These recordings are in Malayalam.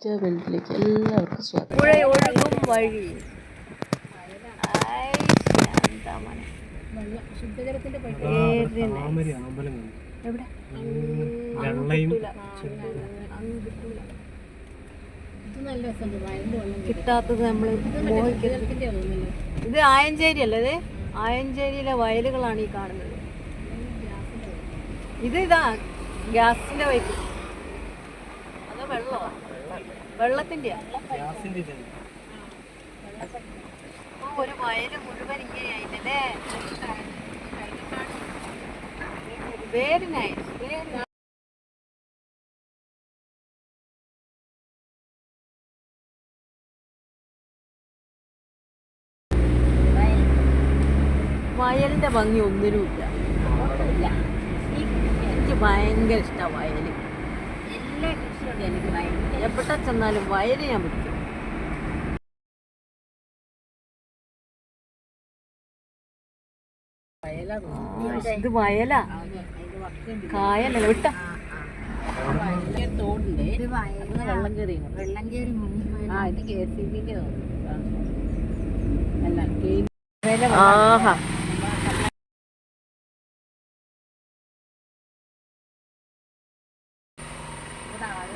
വെള്ളത്തിലേക്ക് എല്ലാവർക്കും സ്വാഗതം. പുഴയൊഴുകും വഴി. കിട്ടാത്തത് നമ്മൾ ഇത് ആയഞ്ചേരി അല്ലേ ഇത് ആയഞ്ചേരിയിലെ വയലുകളാണ് ഈ കാണുന്നത്. ഇത് ഇതാ ഗ്യാസിന്റെ വെള്ളമോ ഓ, ഒരു വയൽ മുഴുവൻ ഇങ്ങനെയായിട്ടല്ലേ വെരി നൈസ് വെരി വയലിന്റെ ഭംഗി ഒന്നിനുമില്ല. എനിക്ക് ഭയങ്കര ഇഷ്ടമാണ് വയൽ. എവിടെ ചെന്നാലും വയൽ ഞാൻ പിടിക്കും ഇത് വയലാ? കായല്ല വിട്ട. വെള്ളം കയറി വെള്ളം കയറി ആ ഇത് കെ സി ബിന്റെ ആഹാ.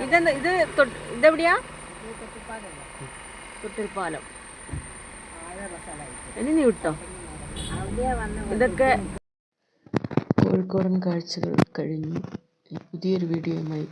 ഇതെന്താ ഇത് ഇതെവിടെയാ? തൊട്ടിൽപ്പാലം. ഇനി വിട്ടോ? ഇതൊക്കെ കോഴിക്കോടൻ കാഴ്ചകൾ കഴിഞ്ഞു. പുതിയൊരു വീഡിയോയുമായി